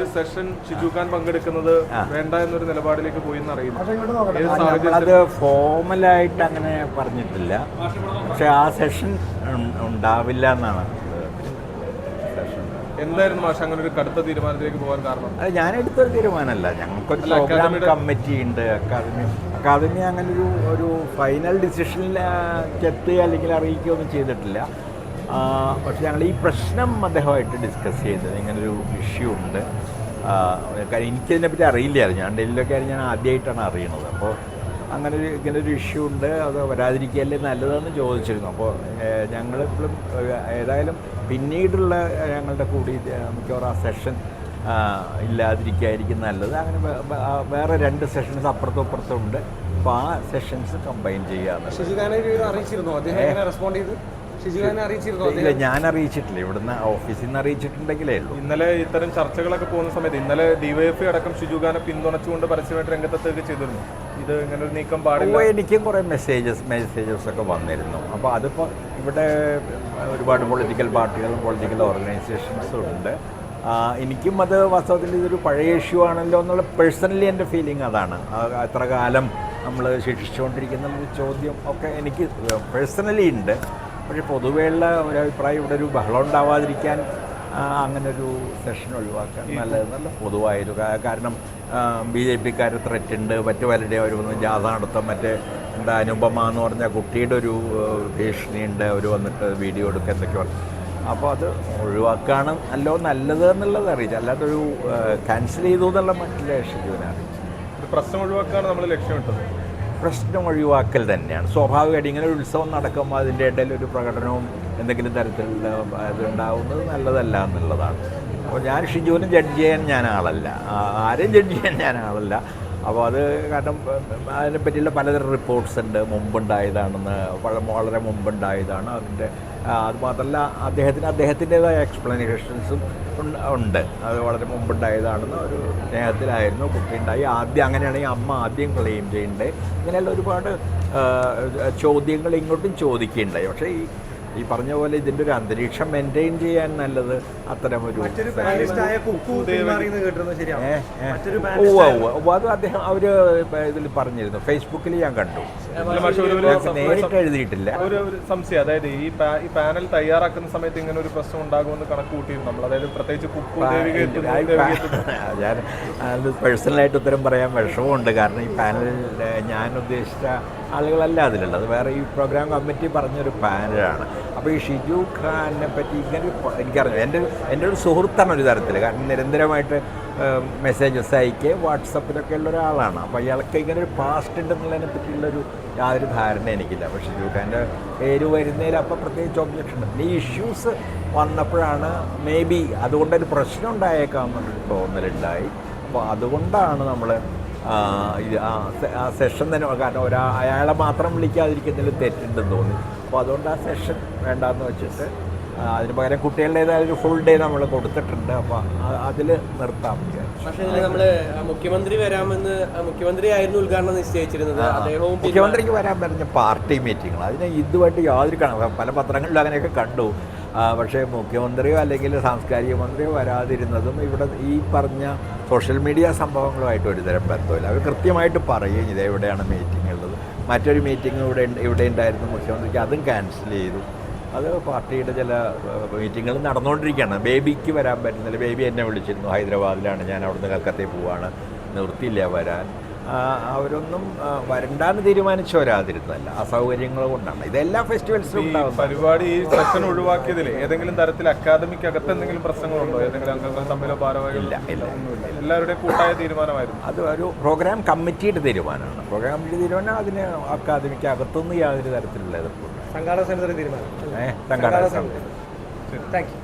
Session Shiju Khan പങ്കെടുക്കുന്നത് വേണ്ട എന്നൊരു നിലപാടിലേക്ക് പോയി എന്ന് അറിയുന്നു. ഏത് അത് ഫോമലായിട്ട് അങ്ങനെ പറഞ്ഞിട്ടില്ല. പക്ഷെ ആ സെഷൻ ഉണ്ടാവില്ല എന്നാണ് സെഷൻ എന്തായിരുന്നു മാഷ അങ്ങനെ ഒരു കടുത്ത തീരുമാനത്തിലേക്ക് പോകാൻ കാരണം? അത് ഞാൻ എടുത്തൊരു തീരുമാനമല്ല. ഞങ്ങൾക്കൊരു പ്രോഗ്രാം കമ്മിറ്റി ഉണ്ട്. അക്കാദമി അക്കാദമി അങ്ങനെ ഒരു ഒരു ഫൈനൽ ഡിസിഷനിലേക്ക് എത്തുക അല്ലെങ്കിൽ അറിയിക്കുകയൊന്നും ചെയ്തിട്ടില്ല. പക്ഷെ ഞങ്ങൾ ഈ പ്രശ്നം അദ്ദേഹമായിട്ട് ഡിസ്കസ് ചെയ്തത്. ഇങ്ങനൊരു ഇഷ്യൂ ഉണ്ട്. എനിക്കതിനെപ്പറ്റി അറിയില്ലായിരുന്നു. ഞാൻ ഡൽഹിയിലൊക്കെ ആയിരുന്നു. ഞാൻ ആദ്യമായിട്ടാണ് അറിയണത്. അപ്പോൾ അങ്ങനെ ഒരു ഇങ്ങനെ ഒരു ഇഷ്യൂ ഉണ്ട്. അത് വരാതിരിക്കുകയല്ലേ നല്ലതാണെന്ന് ചോദിച്ചിരുന്നു. അപ്പോൾ ഞങ്ങളിപ്പോഴും ഏതായാലും പിന്നീടുള്ള ഞങ്ങളുടെ കൂടി മിക്കവാറും ആ സെഷൻ ഇല്ലാതിരിക്കായിരിക്കും നല്ലത്. അങ്ങനെ വേറെ രണ്ട് സെഷൻസ് അപ്പുറത്തും അപ്പുറത്തും ഉണ്ട്. അപ്പോൾ ആ സെഷൻസ് കമ്പൈൻ ചെയ്യാറുണ്ട് അറിയിച്ചിരുന്നോ? അദ്ദേഹം റെസ്പോണ്ട് ചെയ്ത്? ഇല്ല ഞാൻ അറിയിച്ചിട്ടില്ല. ഇവിടുന്ന് ഓഫീസിൽ നിന്ന് അറിയിച്ചിട്ടുണ്ടെങ്കിലേ ഉള്ളൂ. ഇന്നലെ ഇത്തരം ചർച്ചകളൊക്കെ പോകുന്ന സമയത്ത് ഇന്നലെ ഡിവൈഎഫ്ഐ അടക്കം ഷിജുഖാനെ പിന്തുണച്ചുകൊണ്ട് പരസ്യമായിട്ട് രംഗത്തെത്തുകയൊക്കെ ചെയ്തിരുന്നു. ഇത് ഇങ്ങനെ ഒരു നീക്കം പാടില്ല. എനിക്കും കുറേ മെസ്സേജസ് മെസ്സേജസ് ഒക്കെ വന്നിരുന്നു. അപ്പോൾ അതിപ്പോൾ ഇവിടെ ഒരുപാട് പൊളിറ്റിക്കൽ പാർട്ടികളും പൊളിറ്റിക്കൽ ഓർഗനൈസേഷൻസും ഉണ്ട്. എനിക്കും അത് വാസ്തവത്തിൽ ഇതൊരു പഴയ ഇഷ്യൂ ആണല്ലോ എന്നുള്ള പേഴ്സണലി എന്റെ ഫീലിംഗ് അതാണ്. അത്ര എത്ര കാലം നമ്മൾ ശിക്ഷിച്ചുകൊണ്ടിരിക്കുന്ന ഒരു ചോദ്യം ഒക്കെ എനിക്ക് പേഴ്സണലി ഉണ്ട്. പക്ഷേ പൊതുവെയുള്ള ഒരു ഇവിടെ ഒരു ബഹളം ഉണ്ടാവാതിരിക്കാൻ അങ്ങനെ ഒരു സെഷൻ ഒഴിവാക്കാൻ നല്ലതെന്നല്ല പൊതുവായൊരു കാരണം ബി ജെ പിക്കാർ ത്രെറ്റ് ഉണ്ട്. മറ്റു പലരുടെ അവർ വന്ന് ജാഥ നടത്തും മറ്റേ എന്താ അനുപമ എന്ന് പറഞ്ഞ കുട്ടിയുടെ ഒരു ഭീഷണിയുണ്ട്. അവർ വന്നിട്ട് വീഡിയോ എടുക്കുക എന്തൊക്കെ പറഞ്ഞു. അപ്പോൾ അത് ഒഴിവാക്കാണ് അല്ലോ നല്ലത് എന്നുള്ളത് അറിയിച്ചു അല്ലാതെ ഒരു ക്യാൻസൽ ചെയ്തു എന്നുള്ള മറ്റുള്ള ലക്ഷ്യം അറിയിച്ചു പ്രശ്നം ഒഴിവാക്കാണ് നമ്മൾ ലക്ഷ്യമിട്ടത് പ്രശ്നം ഒഴിവാക്കൽ തന്നെയാണ്. സ്വാഭാവികമായിട്ട് ഇങ്ങനെ ഒരു ഉത്സവം നടക്കുമ്പോൾ അതിന്റെ ഇടയിൽ ഒരു പ്രകടനവും എന്തെങ്കിലും തരത്തിലുള്ള ഇത് ഉണ്ടാവുന്നത് നല്ലതല്ല എന്നുള്ളതാണ്. അപ്പോൾ ഞാൻ ഷിജുവിനും ജഡ്ജ് ചെയ്യാൻ ഞാൻ ആളല്ല. ആരെയും ജഡ്ജ് ചെയ്യാൻ ഞാൻ ആളല്ല. അപ്പോൾ അത് കാരണം അതിനെ പറ്റിയുള്ള പലതരം റിപ്പോർട്ട്സ് ഉണ്ട്. മുമ്പുണ്ടായതാണെന്ന് വള- വളരെ മുമ്പുണ്ടായതാണ്. അതിന്റെ അതുമാത്രമല്ല അദ്ദേഹത്തിന് അദ്ദേഹത്തിന്റെതായ എക്സ്പ്ലനേഷൻസും ഉണ്ട്. അത് വളരെ മുമ്പുണ്ടായതാണെന്ന് ഒരു സ്നേഹത്തിലായിരുന്നു. കുട്ടി ഉണ്ടായി ആദ്യം അങ്ങനെയാണെങ്കിൽ അമ്മ ആദ്യം ക്ലെയിം ചെയ്യണ്ടേ. ഇങ്ങനെയുള്ള ഒരുപാട് ചോദ്യങ്ങൾ ഇങ്ങോട്ടും ചോദിക്കുകയുണ്ടായി. പക്ഷേ ഈ ഈ പറഞ്ഞ പോലെ ഇതിന്റെ ഒരു അന്തരീക്ഷം മെയിന്റെയിൻ ചെയ്യാൻ നല്ലത് അത്തരം ഒരു മറ്റൊരു പാനലിസ്റ്റ് ആയ കുക്കു പിന്മാറിയെന്ന് കേട്ടിരുന്നു ശരിയാണ് ഏ, ഏ. മറ്റൊരു ഉവ്വ് പാനലിസ്റ്റ് ഉവ്വ്. ഉവ്വ്. അത് അദ്ദേഹം അവർ ഇതിൽ പറഞ്ഞിരുന്നു ഫേസ്ബുക്കിൽ ഞാൻ കണ്ടു നേരിട്ട് എഴുതിയിട്ടില്ല ഒരു സംശയം അതായത് ഈ ഈ പാനൽ തയ്യാറാക്കുന്ന സമയത്ത് ഇങ്ങനെ ഒരു പ്രശ്നം ഉണ്ടാകുമെന്ന് കണക്ക് കൂട്ടിയിരുന്നു നമ്മൾ അതായത് പ്രത്യേകിച്ച് കുക്കു. ഞാൻ അത് പേഴ്സണലായിട്ട് ഉത്തരം പറയാൻ വിഷമമുണ്ട് കാരണം ഈ പാനൽ ഞാൻ ഉദ്ദേശിച്ച ആളുകളല്ല അതിലുള്ളത് വേറെ ഈ പ്രോഗ്രാം കമ്മിറ്റി പറഞ്ഞൊരു പാനലാണ് അപ്പോൾ ഈ ഷിജു ഖാനെ പറ്റി ഇങ്ങനെ എനിക്കറിഞ്ഞു എന്റെ എന്റെ ഒരു സുഹൃത്താണ് ഒരു തരത്തിൽ കാരണം നിരന്തരമായിട്ട് മെസ്സേജസ് അയക്കുകയും വാട്സപ്പിലൊക്കെ ഉള്ള ഒരാളാണ്. അപ്പോൾ അയാൾക്ക് ഇങ്ങനെ ഒരു പാസ്റ്റ് ഉണ്ടെന്നുള്ളതിനെ പറ്റിയുള്ളൊരു യാതൊരു ധാരണ എനിക്കില്ല. അപ്പോൾ ഷിജു ഖാന്റെ പേര് വരുന്നതിൽ അപ്പോൾ പ്രത്യേകിച്ച് ഒബ്ജക്ഷൻ ഉണ്ട് ഈ ഇഷ്യൂസ് വന്നപ്പോഴാണ് മേ ബി അതുകൊണ്ടൊരു പ്രശ്നം ഉണ്ടായേക്കാം ഉണ്ടായേക്കാമെന്നൊരു തോന്നലുണ്ടായി. അപ്പോൾ അതുകൊണ്ടാണ് നമ്മൾ ആ സെഷൻ തന്നെ കാരണം ഒരാ അയാളെ മാത്രം വിളിക്കാതിരിക്കുന്നതിൽ തെറ്റുണ്ടെന്ന് തോന്നി അപ്പോൾ അതുകൊണ്ട് ആ സെഷൻ വേണ്ടാന്ന് വെച്ചിട്ട് അതിന് പകരം കുട്ടികളുടേതായ ഒരു ഫുൾ ഡേ നമ്മൾ കൊടുത്തിട്ടുണ്ട്. അപ്പോൾ അതിൽ നിർത്താം പക്ഷേ നമ്മൾ മുഖ്യമന്ത്രി വരാമെന്ന് മുഖ്യമന്ത്രി ആയിരുന്നു ഉദ്ഘാടനം നിശ്ചയിച്ചിരുന്നത്. അദ്ദേഹവും മുഖ്യമന്ത്രിക്ക് വരാൻ പറഞ്ഞ പാർട്ടി മീറ്റിങ്ങൾ അതിന് ഇതുമായിട്ട് യാതൊരു കണ പല പത്രങ്ങളിലും അങ്ങനെയൊക്കെ കണ്ടു. പക്ഷേ മുഖ്യമന്ത്രിയോ അല്ലെങ്കിൽ സാംസ്കാരിക മന്ത്രിയോ വരാതിരുന്നതും ഇവിടെ ഈ പറഞ്ഞ സോഷ്യൽ മീഡിയ സംഭവങ്ങളുമായിട്ട് ഒരുതരം ബന്ധമില്ല അവർ കൃത്യമായിട്ട് പറയും ഇത് എവിടെയാണ് മീറ്റിംഗ് ഉള്ളത്. മറ്റൊരു മീറ്റിംഗ് ഇവിടെ ഇവിടെ ഉണ്ടായിരുന്നു മുഖ്യമന്ത്രിക്ക് അതും ക്യാൻസൽ ചെയ്തു. അത് പാർട്ടിയുടെ ചില മീറ്റിങ്ങൾ നടന്നുകൊണ്ടിരിക്കുകയാണ്. ബേബിക്ക് വരാൻ പറ്റുന്നില്ല. ബേബി എന്നെ വിളിച്ചിരുന്നു. ഹൈദരാബാദിലാണ്. ഞാൻ അവിടുന്ന് കൽക്കത്തയിൽ പോവാണ്. നിർത്തിയില്ല വരാൻ. അവരൊന്നും വരണ്ടാന്ന് തീരുമാനിച്ച വരാതിരുന്നതല്ല. അസൗകര്യങ്ങൾ കൊണ്ടാണ്. ഇതെല്ലാ ഫെസ്റ്റിവൽസിലും ഉണ്ടാവും പരിപാടി ഈ സെഷൻ ഒഴിവാക്കിയതിൽ ഏതെങ്കിലും തരത്തിൽ അക്കാദമിക് അകത്ത് എന്തെങ്കിലും പ്രശ്നങ്ങളുണ്ടോ? ഏതെങ്കിലും അംഗങ്ങൾ തമ്മിലോ ഭാരവാഹികളില്ല എല്ലാവരുടെയും കൂട്ടായ തീരുമാനമായിരുന്നു. അത് ഒരു പ്രോഗ്രാം കമ്മിറ്റിയുടെ തീരുമാനമാണ്. പ്രോഗ്രാം കമ്മിറ്റി തീരുമാനം അതിന് അക്കാദമിക്ക് അകത്തുനിന്ന് യാതൊരു തരത്തിലുള്ള എതിർപ്പുണ്ട് സംഘാടക സമിതി തീരുമാനം. ഏഹ് സംഘാടക സമിതി. Thank you